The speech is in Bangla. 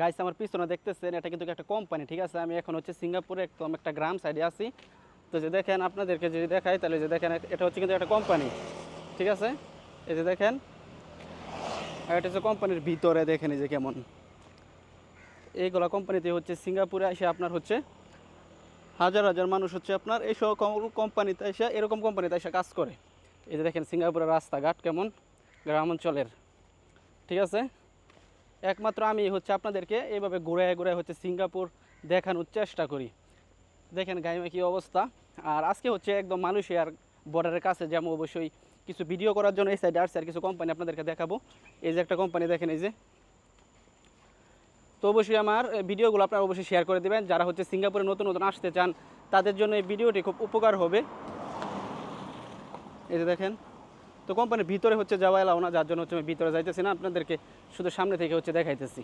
গাইস আমার পিছনে দেখতেছেন, এটা কিন্তু একটা কোম্পানি ঠিক আছে? আমি এখন হচ্ছে সিঙ্গাপুরে একদম একটা গ্রাম সাইডে আছি। তো যে দেখেন, আপনাদেরকে যদি দেখাই, তাহলে যে দেখেন, এটা হচ্ছে কিন্তু একটা কোম্পানি ঠিক আছে? এই যে দেখেন এটা হচ্ছে কোম্পানির ভিতরে, দেখেন এই যে কেমন। এইগুলা কোম্পানিতে হচ্ছে সিঙ্গাপুরে এসে আপনার হচ্ছে হাজার হাজার মানুষ হচ্ছে আপনার এইসব কোম্পানিতে এসে, এরকম কোম্পানিতে এসে কাজ করে। এই যে দেখেন, সিঙ্গাপুরের রাস্তাঘাট কেমন? গ্রাম অঞ্চলের, ঠিক আছে? একমাত্র আমি হচ্ছে আপনাদেরকে এইভাবে ঘুরায় ঘুরায় হচ্ছে সিঙ্গাপুর দেখানোর চেষ্টা করি। দেখেন গাইমে কী অবস্থা। আর আজকে হচ্ছে একদম মালয়েশিয়ার বর্ডারের কাছে যেমন অবশ্যই কিছু ভিডিও করার জন্য এই সাইডে আসছে আর কিছু কোম্পানি আপনাদেরকে দেখাবো। এই যে একটা কোম্পানি দেখেন এই যে। তো অবশ্যই আমার ভিডিওগুলো আপনারা অবশ্যই শেয়ার করে দেবেন। যারা হচ্ছে সিঙ্গাপুরে নতুন নতুন আসতে চান, তাদের জন্য এই ভিডিওটি খুব উপকার হবে। এই যে দেখেন। তো কোম্পানির ভিতরে হচ্ছে যাওয়া এলাও না, যার জন্য হচ্ছে আমি ভিতরে যাইতেছি না, আপনাদেরকে শুধু সামনে থেকে হচ্ছে দেখাইতেছি।